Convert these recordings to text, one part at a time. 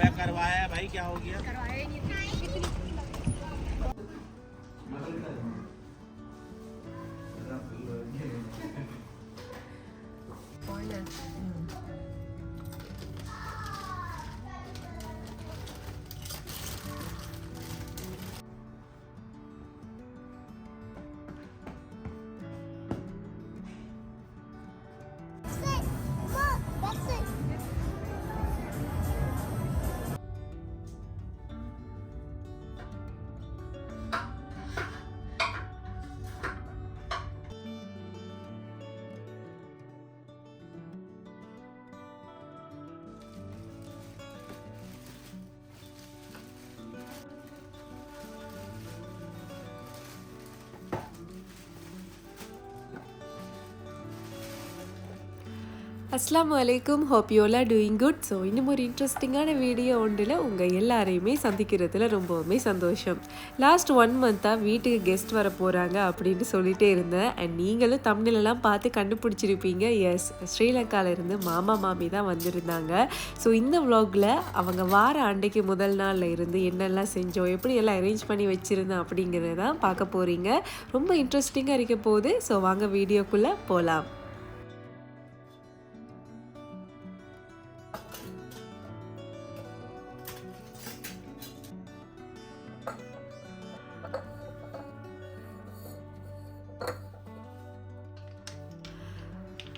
मैं करवाया भाई क्या हो गया? करवाया नहीं அஸ்லாம் வலைக்கும் ஹோப் டூயிங் குட் ஸோ இன்னும் ஒரு இன்ட்ரெஸ்டிங்கான வீடியோ ஒன்றில் உங்கள் எல்லாரையுமே சந்திக்கிறதுல ரொம்பவுமே சந்தோஷம். லாஸ்ட் ஒன் மந்த்தாக வீட்டுக்கு கெஸ்ட் வர போகிறாங்க அப்படின்னு சொல்லிகிட்டே இருந்தேன். அண்ட் நீங்களும் தமிழ்லாம் பார்த்து கண்டுபிடிச்சிருப்பீங்க. எஸ் ஸ்ரீலங்காவிலேருந்து மாமா மாமி தான் வந்திருந்தாங்க. ஸோ இந்த vlogல அவங்க வார அன்றைக்கு முதல் நாளில் இருந்து என்னெல்லாம் செஞ்சோம் எப்படி எல்லாம் அரேஞ்ச் பண்ணி வச்சுருந்தோம் அப்படிங்கிறத தான் பார்க்க போகிறீங்க ரொம்ப இன்ட்ரெஸ்டிங்காக இருக்க போகுது. ஸோ வாங்க வீடியோக்குள்ளே போகலாம்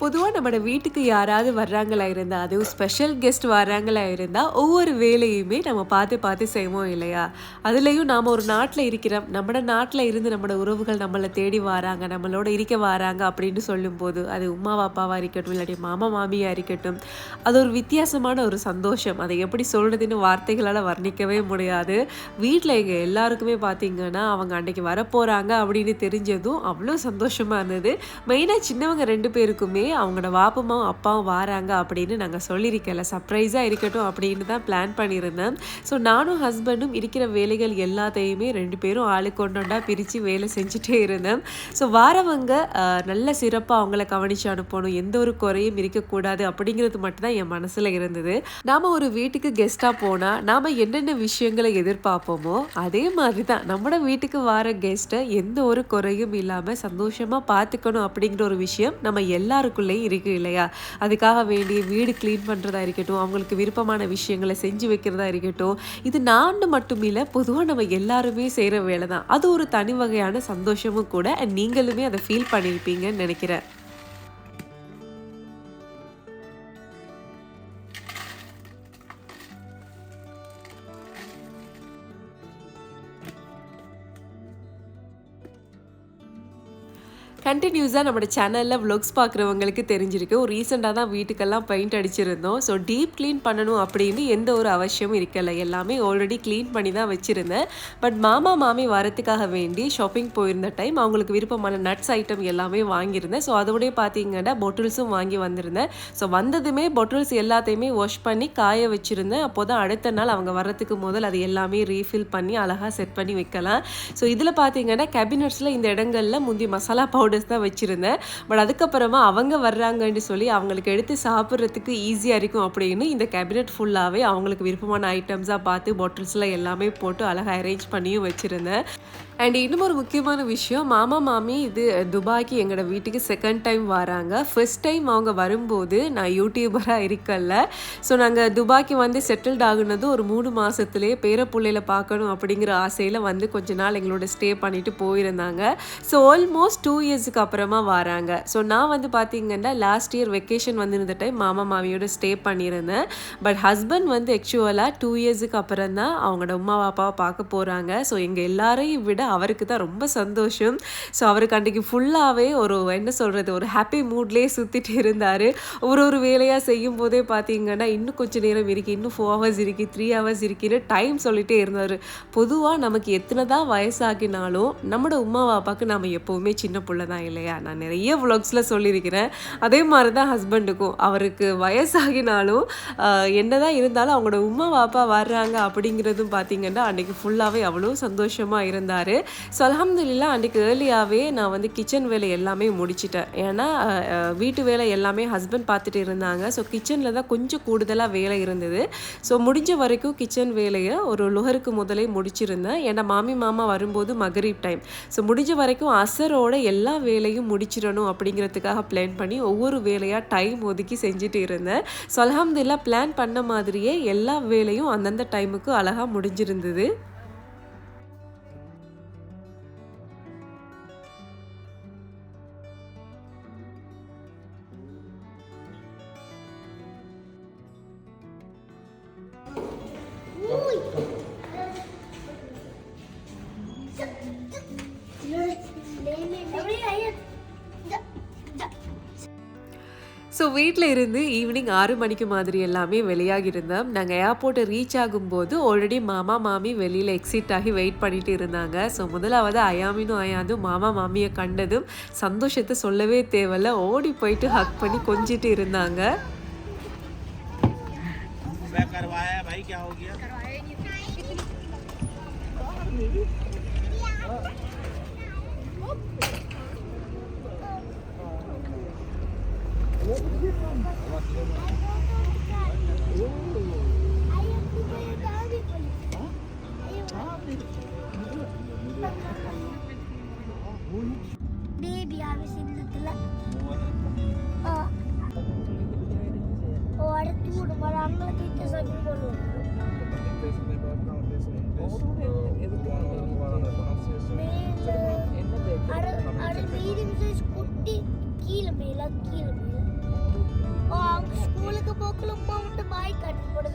பொதுவாக நம்மளோட வீட்டுக்கு யாராவது வர்றாங்களா இருந்தால் அதுவும் ஸ்பெஷல் கெஸ்ட் வர்றாங்களா இருந்தால் ஒவ்வொரு வேலையுமே நம்ம பார்த்து பார்த்து செய்வோம் இல்லையா? அதுலேயும் நாம் ஒரு நாட்டில் இருக்கிறோம். நம்மளோட நாட்டில் இருந்து நம்மளோட உறவுகள் நம்மளை தேடி வராங்க. நம்மளோட இருக்க வராங்க அப்படின்னு சொல்லும்போது அது உமா அப்பாவாக இருக்கட்டும் இல்லாட்டி மாமா மாமியாக இருக்கட்டும் அது ஒரு வித்தியாசமான ஒரு சந்தோஷம். அதை எப்படி சொல்கிறதுன்னு வார்த்தைகளால் வர்ணிக்கவே முடியாது. வீட்டில் எங்கள் எல்லாருக்குமே பார்த்திங்கன்னா அவங்க அன்றைக்கி வரப்போகிறாங்க அப்படின்னு தெரிஞ்சதும் அவ்வளோ சந்தோஷமாக இருந்தது. மெயினாக சின்னவங்க ரெண்டு பேருக்குமே அவங்களோட வாப்பமாவும் அப்பாவும் வாராங்க அப்படின்னு நாங்கள் சொல்லியிருக்கல சர்ப்ரைஸாக இருக்கட்டும் அப்படின்னு தான் பிளான் பண்ணியிருந்தேன். ஸோ நானும் ஹஸ்பண்டும் இருக்கிற வேலைகள் எல்லாத்தையுமே ரெண்டு பேரும் ஆளுக்கு ஒன்றொண்டா பிரித்து வேலை செஞ்சுட்டே இருந்தேன். ஸோ வாரவங்க நல்ல சிறப்பாக அவங்கள கவனித்து அனுப்பணும். எந்த ஒரு குறையும் இருக்கக்கூடாது அப்படிங்கிறது மட்டும்தான் என் மனசில் இருந்தது. நாம் ஒரு வீட்டுக்கு கெஸ்ட்டாக போனால் நாம் என்னென்ன விஷயங்களை எதிர்பார்ப்போமோ அதே மாதிரி தான் நம்மளோட வீட்டுக்கு வர கெஸ்ட்டை எந்த ஒரு குறையும் இல்லாமல் சந்தோஷமாக பார்த்துக்கணும் அப்படிங்கிற ஒரு விஷயம் நம்ம எல்லாருக்கும் நமக்குள்ளே இருக்குது இல்லையா? அதுக்காக வேண்டி வீடு க்ளீன் பண்ணுறதா இருக்கட்டும் அவங்களுக்கு விருப்பமான விஷயங்களை செஞ்சு வைக்கிறதா இருக்கட்டும் இது நான் மட்டும் இல்லை பொதுவாக நம்ம எல்லாருமே செய்கிற வேலை தான் அது ஒரு தனி வகையான சந்தோஷமும் கூட நீங்களுமே அதை ஃபீல் பண்ணியிருப்பீங்கன்னு நினைக்கிறேன். கண்டினியூஸாக நம்மளோட சேனலில் vlogs பார்க்குறவங்களுக்கு தெரிஞ்சிருக்கு. ஒரு ரீசெண்டாக தான் வீட்டுக்கெல்லாம் பெயிண்ட் அடிச்சிருந்தோம். ஸோ டீப் க்ளீன் பண்ணணும் அப்படின்னு எந்த ஒரு அவசியமும் இருக்கல. எல்லாமே ஆல்ரெடி க்ளீன் பண்ணி தான் வச்சுருந்தேன். பட் மாமா மாமி வரத்துக்காக வேண்டி ஷாப்பிங் போயிருந்த டைம் அவங்களுக்கு விருப்பமான நட்ஸ் ஐட்டம் எல்லாமே வாங்கியிருந்தேன். ஸோ அதோடய பார்த்தீங்கன்னா பொட்டில்ஸும் வாங்கி வந்திருந்தேன். ஸோ வந்ததுமே பொட்டில்ஸ் எல்லாத்தையுமே வாஷ் பண்ணி காய வச்சுருந்தேன். அப்போ தான் அடுத்த நாள் அவங்க வர்றதுக்கு முதல் அது எல்லாமே ரீஃபில் பண்ணி அழகாக செட் பண்ணி வைக்கலாம். ஸோ இதில் பார்த்தீங்கன்னா கேபினட்ஸில் இந்த இடங்களில் முந்தி மசாலா பவுடர் பவுடர்ஸ் தான் வச்சுருந்தேன். பட் அதுக்கப்புறமா அவங்க வர்றாங்கன்னு சொல்லி அவங்களுக்கு எடுத்து சாப்பிட்றதுக்கு ஈஸியாக இருக்கும் அப்படின்னு இந்த கேபினெட் ஃபுல்லாகவே அவங்களுக்கு விருப்பமான ஐட்டம்ஸாக பார்த்து பாட்டில்ஸ்லாம் எல்லாமே போட்டு அழகாக அரேஞ்ச் பண்ணியும் வச்சுருந்தேன். அண்ட் இன்னும் ஒரு முக்கியமான விஷயம் மாமா மாமி இது துபாய்க்கு எங்களோட வீட்டுக்கு செகண்ட் டைம் வராங்க. ஃபர்ஸ்ட் டைம் அவங்க வரும்போது நான் யூடியூபராக இருக்கல ஸோ நாங்கள் துபாய்க்கு வந்து செட்டில்ட் ஆகுனது ஒரு மூணு மாதத்துலேயே பேர பிள்ளையில பார்க்கணும் அப்படிங்கிற ஆசையில் வந்து கொஞ்ச நாள் எங்களோட ஸ்டே பண்ணிட்டு போயிருந்தாங்க. ஸோ ஆல்மோஸ்ட் டூ இயர்ஸுக்கு அப்புறமா வராங்க. ஸோ நான் வந்து பார்த்தீங்கன்னா லாஸ்ட் இயர் வெக்கேஷன் வந்திருந்த டைம் மாமா மாமியோட ஸ்டே பண்ணியிருந்தேன். பட் ஹஸ்பண்ட் வந்து ஆக்சுவலாக டூ இயர்ஸுக்கு அப்புறம் தான் அவங்களோட அம்மா பாப்பாவை பார்க்க போகிறாங்க ஸோ எங்கள் எல்லாரையும் விட அவருக்கு தான் ரொம்ப சந்தோஷம். ஸோ அவருக்கு அன்றைக்கி ஃபுல்லாகவே ஒரு என்ன சொல்கிறது ஒரு ஹாப்பி மூட்லேயே சுற்றிட்டு இருந்தார். ஒரு ஒரு வேலையாக செய்யும் போதே பார்த்தீங்கன்னா இன்னும் கொஞ்சம் நேரம் இருக்குது இன்னும் ஃபோர் ஹவர்ஸ் இருக்குது த்ரீ ஹவர்ஸ் இருக்குன்னு டைம் சொல்லிகிட்டே இருந்தார். பொதுவாக நமக்கு எத்தனை தான் வயசாகினாலும் நம்மளோட உமா பாப்பாவுக்கு நம்ம எப்போவுமே சின்ன பிள்ளை தான் இல்லையா? நான் நிறைய vlogsல சொல்லியிருக்கிறேன். அதே மாதிரி தான் ஹஸ்பண்டுக்கும் அவருக்கு வயசாகினாலும் என்ன என்னதான் இருந்தாலும் அவங்களோட உம்மா பாப்பா வர்றாங்க அப்படிங்கிறதும் பார்த்தீங்கன்னா அன்றைக்கி ஃபுல்லாகவே அவ்வளோ சந்தோஷமாக இருந்தார். ஸோ அலமதுல்லா அன்றைக்கி ஏர்லியாகவே நான் வந்து கிச்சன் வேலை எல்லாமே முடிச்சிட்டேன். ஏன்னா வீட்டு வேலை எல்லாமே ஹஸ்பண்ட் பார்த்துட்டு இருந்தாங்க. ஸோ கிச்சனில் தான் கொஞ்சம் கூடுதலாக வேலை இருந்தது. ஸோ முடிஞ்ச வரைக்கும் கிச்சன் வேலையை ஒரு லுகருக்கு முதலே முடிச்சிருந்தேன். ஏன்னா மாமி மாமா வரும்போது மகரீப் டைம் ஸோ முடிஞ்ச வரைக்கும் அசரோட எல்லா வேலையும் முடிச்சிடணும் அப்படிங்கிறதுக்காக பிளான் பண்ணி ஒவ்வொரு வேலையாக டைம் ஒதுக்கி செஞ்சுட்டு இருந்தேன். ஸோ அலமதுல்லா பிளான் பண்ண மாதிரியே எல்லா வேலையும் அந்தந்த டைமுக்கு அழகாக முடிஞ்சிருந்தது. வீட்டில் இருந்து ஈவினிங் ஆறு மணிக்கு மாதிரி எல்லாமே வெளியாகி இருந்தோம் நாங்கள் ஏர்போர்ட்டை ரீச் ஆகும்போது ஆல்ரெடி மாமா மாமி வெளியில் எக்ஸிட் ஆகி வெயிட் பண்ணிட்டு இருந்தாங்க ஸோ முதலாவது அயாமினும் அயாந்தும் மாமா மாமியை கண்டதும் சந்தோஷத்தை சொல்லவே தேவையில்ல ஓடி போயிட்டு ஹக் பண்ணி கொஞ்சிட்டு இருந்தாங்க मैं करवाया ബേബി ആവശ്യത്തില്ല ഓടത്തു കൂടുമ്പോൾ അമ്മ തീറ്റ സമയം കൊള്ളുന്നു അവിടെ മീഡിയം സൈസ് കുട്ടി കീഴ് മേല കീഴ് ஸ்கூலுக்கு போக்குள்ள உமா விட்டு பாய் காட்டி போட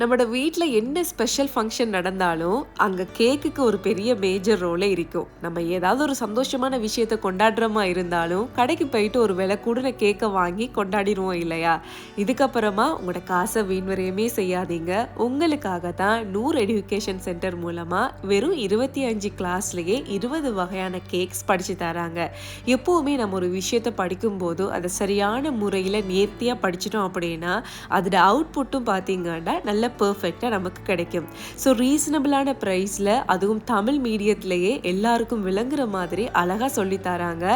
நம்மளோட வீட்டில் என்ன ஸ்பெஷல் ஃபங்க்ஷன் நடந்தாலும் அங்கே கேக்குக்கு ஒரு பெரிய மேஜர் ரோலே இருக்கும். நம்ம ஏதாவது ஒரு சந்தோஷமான விஷயத்தை கொண்டாடுறமா இருந்தாலும் கடைக்கு போயிட்டு ஒரு விலை கூடின கேக்கை வாங்கி கொண்டாடிடுவோம் இல்லையா? இதுக்கப்புறமா உங்களோட காசை வீண்வரையுமே செய்யாதீங்க. உங்களுக்காக தான் நூறு எஜுகேஷன் சென்டர் மூலமாக வெறும் இருபத்தி அஞ்சு கிளாஸ்லேயே இருபது வகையான கேக்ஸ் படித்து தராங்க. எப்போவுமே நம்ம ஒரு விஷயத்தை படிக்கும்போது அதை சரியான முறையில் நேர்த்தியாக படிச்சிட்டோம் அப்படின்னா அதோட அவுட்புட்டும் பார்த்தீங்கன்னா நல்ல பர்ஃபெக்டாக நமக்கு கிடைக்கும். ஸோ ரீசனபிளான ப்ரைஸில் அதுவும் தமிழ் மீடியத்திலேயே எல்லாருக்கும் விளங்குற மாதிரி அழகாக சொல்லித்தராங்க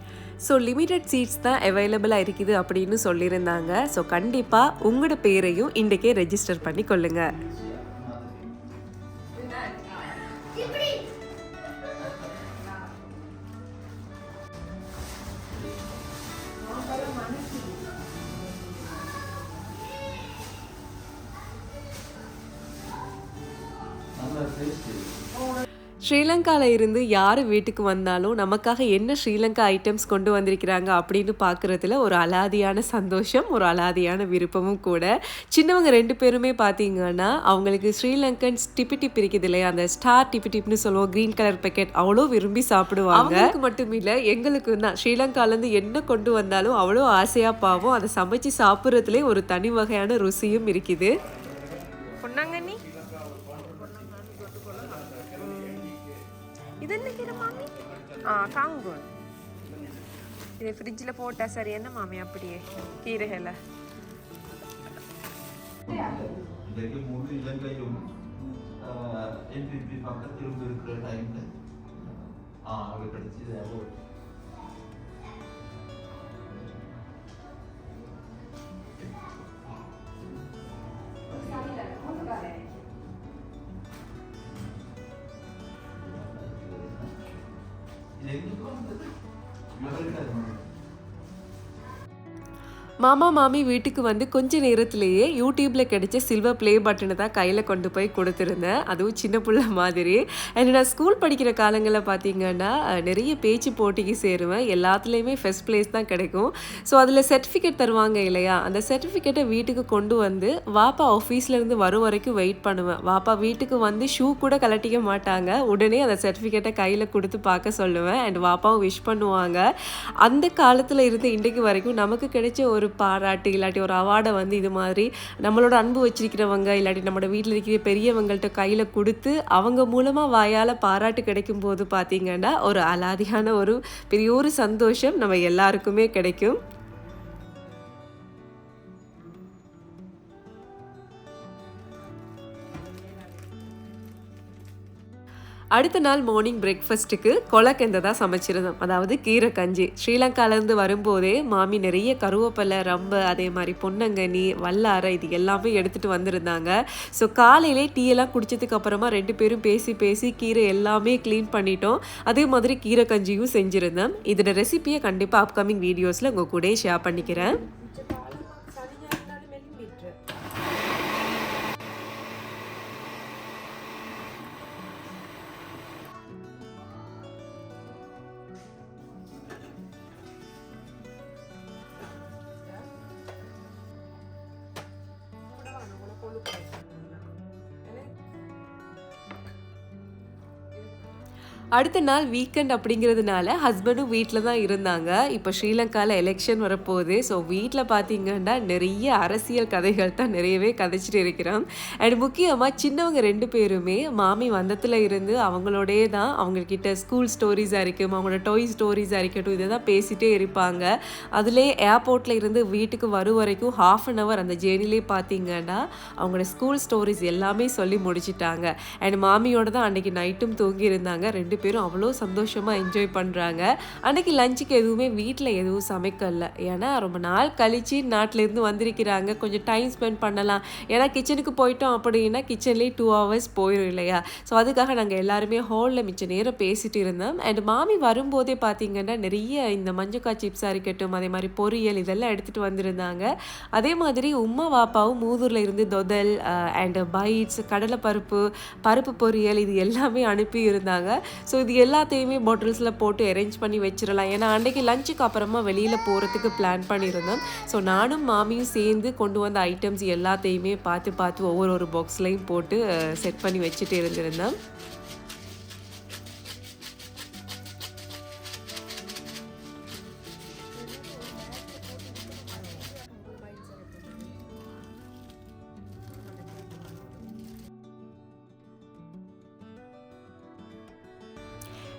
ஸோ லிமிட்டட் சீட்ஸ் தான் அவைலபிளாக இருக்குது அப்படின்னு சொல்லியிருந்தாங்க. ஸோ கண்டிப்பாக உங்களோட பேரையும் இன்றைக்கே ரெஜிஸ்டர் பண்ணி கொள்ளுங்க ஸ்ரீலங்காவில் இருந்து யார் வீட்டுக்கு வந்தாலும் நமக்காக என்ன ஸ்ரீலங்கா ஐட்டம்ஸ் கொண்டு வந்திருக்கிறாங்க அப்படின்னு பார்க்குறதுல ஒரு அலாதியான சந்தோஷம் ஒரு அலாதியான விருப்பமும் கூட. சின்னவங்க ரெண்டு பேருமே பார்த்தீங்கன்னா அவங்களுக்கு ஸ்ரீலங்கன் டிப்பி டிப் இருக்குது இல்லையா? அந்த ஸ்டார் டிப்பி டிப்னு சொல்லுவோம் க்ரீன் கலர் பேக்கெட் அவ்வளோ விரும்பி சாப்பிடுவாங்க. அவங்களுக்கு மட்டும் இல்லை எங்களுக்கு தான். ஸ்ரீலங்காலேருந்து என்ன கொண்டு வந்தாலும் அவ்வளோ ஆசையாக பாவம் அதை சமைச்சு சாப்பிட்றதுலே ஒரு தனி வகையான ருசியும் இருக்குது. பொன்னாங்கண்ணி? இதென்ன கீரை மாமி? ஆ காங்கூன். இதை ஃப்ரிட்ஜில் போட்டால் சரி என்ன மாமி அப்படியே? கீரைகளை. இன்றைக்கு முழு இலங்கையும் என்பிபி பக்கத்தில் இருக்கிற டைம்ல ஆ அங்கே கிடைச்சது அவார்ட் இது எங்களுக்கு மாமா மாமி வீட்டுக்கு வந்து கொஞ்ச நேரத்திலேயே யூடியூப்பில் கிடைச்ச சில்வர் ப்ளே பட்டனை தான் கையில் கொண்டு போய் கொடுத்துருந்தேன். அதுவும் சின்ன பிள்ளை மாதிரி. அண்ட் நான் ஸ்கூல் படிக்கிற காலங்களில் பார்த்தீங்கன்னா நிறைய பேச்சு போட்டிக்கு சேருவேன். எல்லாத்துலேயுமே ஃபஸ்ட் ப்ளேஸ் தான் கிடைக்கும். ஸோ அதில் சர்டிஃபிகேட் தருவாங்க இல்லையா? அந்த சர்டிஃபிகேட்டை வீட்டுக்கு கொண்டு வந்து வாப்பா ஆஃபீஸ்லேருந்து வரும் வரைக்கும் வெயிட் பண்ணுவேன். வாப்பா வீட்டுக்கு வந்து ஷூ கூட கலட்டிக்க மாட்டாங்க. உடனே அந்த சர்டிஃபிகேட்டை கையில் கொடுத்து பார்க்க சொல்லுவேன். அண்ட் வாப்பாவும் விஷ் பண்ணுவாங்க. அந்த காலத்தில் இருந்து இன்றைக்கு வரைக்கும் நமக்கு கிடைச்ச ஒரு ஒரு பாராட்டு இல்லாட்டி ஒரு அவார்டை வந்து இது மாதிரி நம்மளோட அன்பு வச்சிருக்கிறவங்க இல்லாட்டி நம்மளோட வீட்டில் இருக்கிற பெரியவங்கள்ட்ட கையில் கொடுத்து அவங்க மூலமாக வாயால் பாராட்டு கிடைக்கும் போது பார்த்தீங்கன்னா ஒரு அலாதியான ஒரு பெரிய ஒரு சந்தோஷம் நம்ம எல்லாருக்குமே கிடைக்கும். அடுத்த நாள் மார்னிங் பிரேக்ஃபாஸ்ட்டுக்கு கொலக்கெந்த தான் சமைச்சிருந்தோம். அதாவது கீரை கஞ்சி. ஸ்ரீலங்காலேருந்து வரும்போதே மாமி நிறைய கருவேப்பிலை ரம்பு அதே மாதிரி பொன்னங்கனி வல்லாரை இது எல்லாமே எடுத்துகிட்டு வந்திருந்தாங்க. ஸோ காலையிலே டீயெல்லாம் குடித்ததுக்கு அப்புறமா ரெண்டு பேரும் பேசி பேசி கீரை எல்லாமே க்ளீன் பண்ணிட்டோம். அதே மாதிரி கீரை கஞ்சியும் செஞ்சுருந்தேன் இதோட ரெசிபியை கண்டிப்பாக அப்கமிங் வீடியோஸில் உங்கள் கூட ஷேர் பண்ணிக்கிறேன். அடுத்த நாள் வீக்கெண்ட் அப்படிங்கிறதுனால ஹஸ்பண்டும் வீட்டில் தான் இருந்தாங்க. இப்போ ஸ்ரீலங்காவில் எலெக்ஷன் வரப்போகுது. ஸோ வீட்டில் பார்த்தீங்கன்னா நிறைய அரசியல் கதைகள் தான் நிறையவே கதைச்சிட்டு இருக்கிறோம். அண்ட் முக்கியமாக சின்னவங்க ரெண்டு பேருமே மாமி வந்தத்தில் இருந்து அவங்களோடே தான் அவங்கக்கிட்ட ஸ்கூல் ஸ்டோரிஸாக இருக்கும் அவங்களோட டொய் ஸ்டோரிஸாக இருக்கட்டும் இதை தான் பேசிகிட்டே இருப்பாங்க. அதிலே ஏர்போர்ட்டில் இருந்து வீட்டுக்கு வரும் வரைக்கும் ஹாஃப் அன் ஹவர் அந்த ஜேர்னிலே பார்த்தீங்கன்னா அவங்களோட ஸ்கூல் ஸ்டோரிஸ் எல்லாமே சொல்லி முடிச்சிட்டாங்க. அண்ட் மாமியோட தான் அன்றைக்கி நைட்டும் தூங்கி இருந்தாங்க ரெண்டு பேரும் அவ்வளோ சந்தோஷமாக என்ஜாய் பண்ணுறாங்க அன்றைக்கி லஞ்சுக்கு எதுவுமே வீட்டில் எதுவும் சமைக்கல. ஏன்னா ரொம்ப நாள் கழித்து நாட்டிலேருந்து வந்திருக்கிறாங்க. கொஞ்சம் டைம் ஸ்பெண்ட் பண்ணலாம். ஏன்னா கிச்சனுக்கு போயிட்டோம் அப்படின்னா கிச்சன்லேயே டூ ஹவர்ஸ் போயிடும் இல்லையா? ஸோ அதுக்காக நாங்கள் எல்லாருமே ஹாலில் மிச்ச நேரம் பேசிட்டு இருந்தோம். அண்ட் மாமி வரும்போதே பார்த்தீங்கன்னா நிறைய இந்த மஞ்சக்கா சிப்ஸாக இருக்கட்டும் அதே மாதிரி பொரியல் இதெல்லாம் எடுத்துகிட்டு வந்திருந்தாங்க. அதே மாதிரி உமா வாப்பாவும் மூதூரில் இருந்து தொதல் அண்ட் பைட்ஸ் கடலைப்பருப்பு பருப்பு பொரியல் இது எல்லாமே அனுப்பி இருந்தாங்க ஸோ இது எல்லாத்தையுமே பாட்டில்ஸில் போட்டு அரேஞ்ச் பண்ணி வச்சிடலாம் ஏன்னா அன்றைக்கி லஞ்சுக்கு அப்புறமா வெளியில் போகிறதுக்கு பிளான் பண்ணியிருந்தோம் ஸோ நானும் மாமியும் சேர்ந்து கொண்டு வந்த ஐட்டம்ஸ் எல்லாத்தையுமே பார்த்து பார்த்து ஒவ்வொரு ஒரு பாக்ஸ்லையும் போட்டு செட் பண்ணி வச்சுட்டு இருந்திருந்தேன்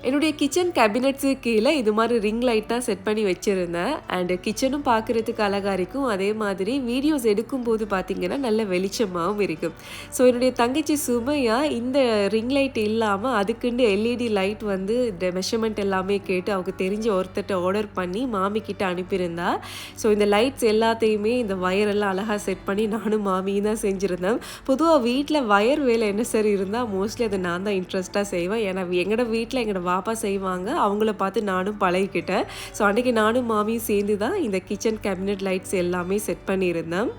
என்னுடைய கிச்சன் கேபினட்ஸு கீழே இது மாதிரி ரிங் லைட்டாக செட் பண்ணி வச்சுருந்தேன். அண்டு கிச்சனும் பார்க்குறதுக்கு அழகாக இருக்கும் அதே மாதிரி வீடியோஸ் எடுக்கும்போது பார்த்திங்கன்னா நல்ல வெளிச்சமாகவும் இருக்கும். ஸோ என்னுடைய தங்கச்சி சுமையாக இந்த ரிங் லைட் இல்லாமல் அதுக்குண்டு எல்இடி லைட் வந்து இந்த மெஷர்மெண்ட் எல்லாமே கேட்டு அவங்க தெரிஞ்ச ஒருத்தட்ட ஆர்டர் பண்ணி மாமிக்கிட்ட அனுப்பியிருந்தா. ஸோ இந்த லைட்ஸ் எல்லாத்தையுமே இந்த வயர் எல்லாம் அழகாக செட் பண்ணி நானும் மாமியும் தான் செஞ்சுருந்தேன் பொதுவாக வீட்டில் வயர் வேலை என்ன சரி இருந்தால் மோஸ்ட்லி அதை நான் தான் இன்ட்ரெஸ்ட்டாக செய்வேன். ஏன்னா எங்களோட வீட்டில் எங்களோட பாப்பா செய்வாங்க. அவங்கள பார்த்து நானும் பழகிக்கிட்டேன். ஸோ அன்றைக்கி நானும் மாமியும் சேர்ந்து தான் இந்த கிச்சன் கேபினட் லைட்ஸ் எல்லாமே செட் பண்ணியிருந்தேன்.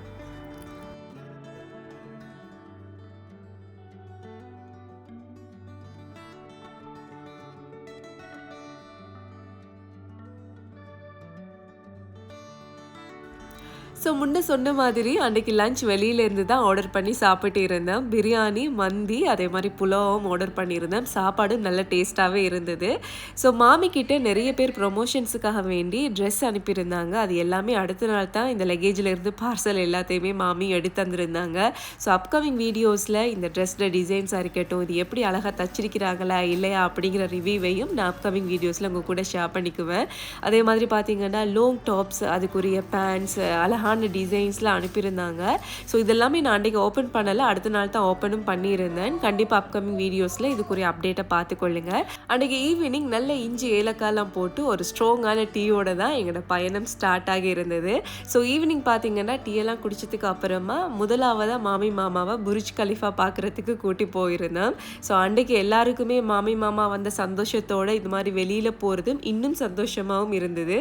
ஸோ முன்ன சொன்ன மாதிரி அன்றைக்கி லஞ்ச் வெளியிலேருந்து தான் ஆர்டர் பண்ணி சாப்பிட்டு இருந்தேன். பிரியாணி மந்தி அதே மாதிரி புலாவும் ஆர்டர் பண்ணியிருந்தேன். சாப்பாடு நல்ல டேஸ்ட்டாகவே இருந்தது. ஸோ மாமிக்கிட்ட நிறைய பேர் ப்ரொமோஷன்ஸுக்காக வேண்டி ட்ரெஸ் அனுப்பியிருந்தாங்க. அது எல்லாமே அடுத்த நாள் தான் இந்த லெகேஜிலேருந்து பார்சல் எல்லாத்தையுமே மாமி எடுத்து தந்திருந்தாங்க. ஸோ அப்கமிங் வீடியோஸில் இந்த ட்ரெஸ்ஸில் டிசைன்ஸாக இருக்கட்டும் இது எப்படி அழகாக தச்சிருக்கிறாங்களா இல்லையா அப்படிங்கிற ரிவ்யூவையும் நான் அப்கமிங் வீடியோஸில் உங்கள் கூட ஷேர் பண்ணிக்குவேன். அதே மாதிரி பார்த்தீங்கன்னா லோங் டாப்ஸ் அதுக்குரிய பேண்ட்ஸ் அழகான டிசைன்ஸ்லாம் அனுப்பியிருந்தாங்க. ஸோ இதெல்லாமே நான் அன்றைக்கி ஓப்பன் பண்ணலை. அடுத்த நாள் தான் ஓப்பனும் பண்ணியிருந்தேன். கண்டிப்பாக அப்கமிங் வீடியோஸில் இதுக்குரிய அப்டேட்டை பார்த்துக்கொள்ளுங்க அன்றைக்கி ஈவினிங் நல்ல இஞ்சி ஏலக்காயெல்லாம் போட்டு ஒரு ஸ்ட்ராங்கான டீயோட தான் எங்களோட பயணம் ஸ்டார்ட் ஆகி இருந்தது. ஸோ ஈவினிங் பார்த்தீங்கன்னா டீயெல்லாம் குடித்ததுக்கு குடிச்சதுக்கு அப்புறமா முதலாவதாக மாமி மாமாவை புரிஜ் கலிஃபா பார்க்குறதுக்கு கூட்டி போயிருந்தேன் ஸோ அன்றைக்கு எல்லாருக்குமே மாமி மாமா வந்த சந்தோஷத்தோடு இது மாதிரி வெளியில் போகிறதும் இன்னும் சந்தோஷமாகவும் இருந்தது.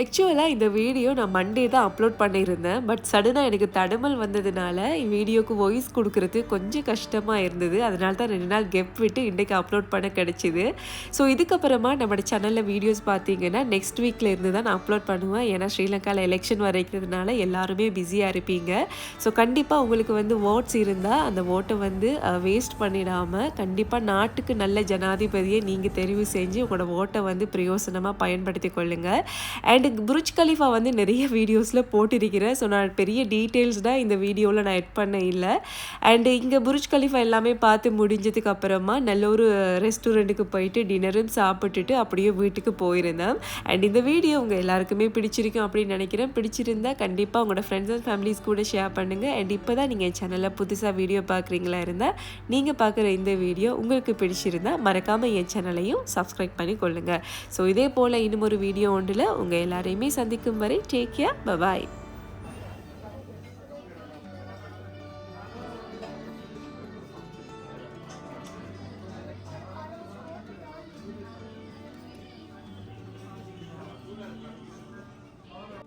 ஆக்சுவலாக இந்த வீடியோ நான் மண்டே தான் அப்லோட் பண்ணியிருந்தேன். பட் சடனாக எனக்கு தடமல் வந்ததுனால வீடியோக்கு வாய்ஸ் கொடுக்கறது கொஞ்சம் கஷ்டமாக இருந்தது. அதனால தான் ரெண்டு நாள் கெப் விட்டு இன்றைக்கு அப்லோட் பண்ண கிடச்சிது. ஸோ இதுக்கப்புறமா நம்ம சேனலில் வீடியோஸ் பார்த்தீங்கன்னா நெக்ஸ்ட் வீக்கில் இருந்து தான் நான் அப்லோட் பண்ணுவேன். ஏன்னா ஸ்ரீலங்காவில் எலெக்ஷன் வரைக்கிறதுனால எல்லாருமே பிஸியாக இருப்பீங்க. ஸோ கண்டிப்பாக உங்களுக்கு வந்து ஓட்ஸ் இருந்தால் அந்த ஓட்டை வந்து வேஸ்ட் பண்ணிடாமல் கண்டிப்பாக நாட்டுக்கு நல்ல ஜனாதிபதியை நீங்கள் தெரிவு செஞ்சு உங்களோட ஓட்டை வந்து பிரயோசனமாக பயன்படுத்தி கொள்ளுங்கள் அண்ட் புருஜ் கலிஃபா வந்து நிறைய வீடியோஸில் போட்டிருக்கிறேன் ஸோ நான் பெரிய டீட்டெயில்ஸ் தான் இந்த வீடியோவில் நான் எட் பண்ண இல்லை. அண்டு இங்கே புருஜ் கலிஃபா எல்லாமே பார்த்து முடிஞ்சதுக்கு அப்புறமா நல்ல ஒரு ரெஸ்டாரண்ட்டுக்கு போயிட்டு டின்னரும் சாப்பிட்டுட்டு அப்படியே வீட்டுக்கு போயிருந்தேன். அண்ட் இந்த வீடியோ உங்கள் எல்லாருக்குமே பிடிச்சிருக்கும் அப்படின்னு நினைக்கிறேன். பிடிச்சிருந்தா கண்டிப்பாக உங்களோட ஃப்ரெண்ட்ஸ் அண்ட் ஃபேமிலிஸ் கூட ஷேர் பண்ணுங்கள் அண்ட் இப்போ தான் நீங்கள் என் சேனலில் புதுசாக வீடியோ பார்க்குறீங்களா இருந்தால் நீங்கள் பார்க்குற இந்த வீடியோ உங்களுக்கு பிடிச்சிருந்தா மறக்காமல் என் சேனலையும் சப்ஸ்கிரைப் பண்ணி கொள்ளுங்கள் ஸோ இதே போல் இன்னும் ஒரு வீடியோ ஒன்றில் உங்கள் எல்லாரையுமே சந்திக்கும் வரை டேக் கேர் பபாய்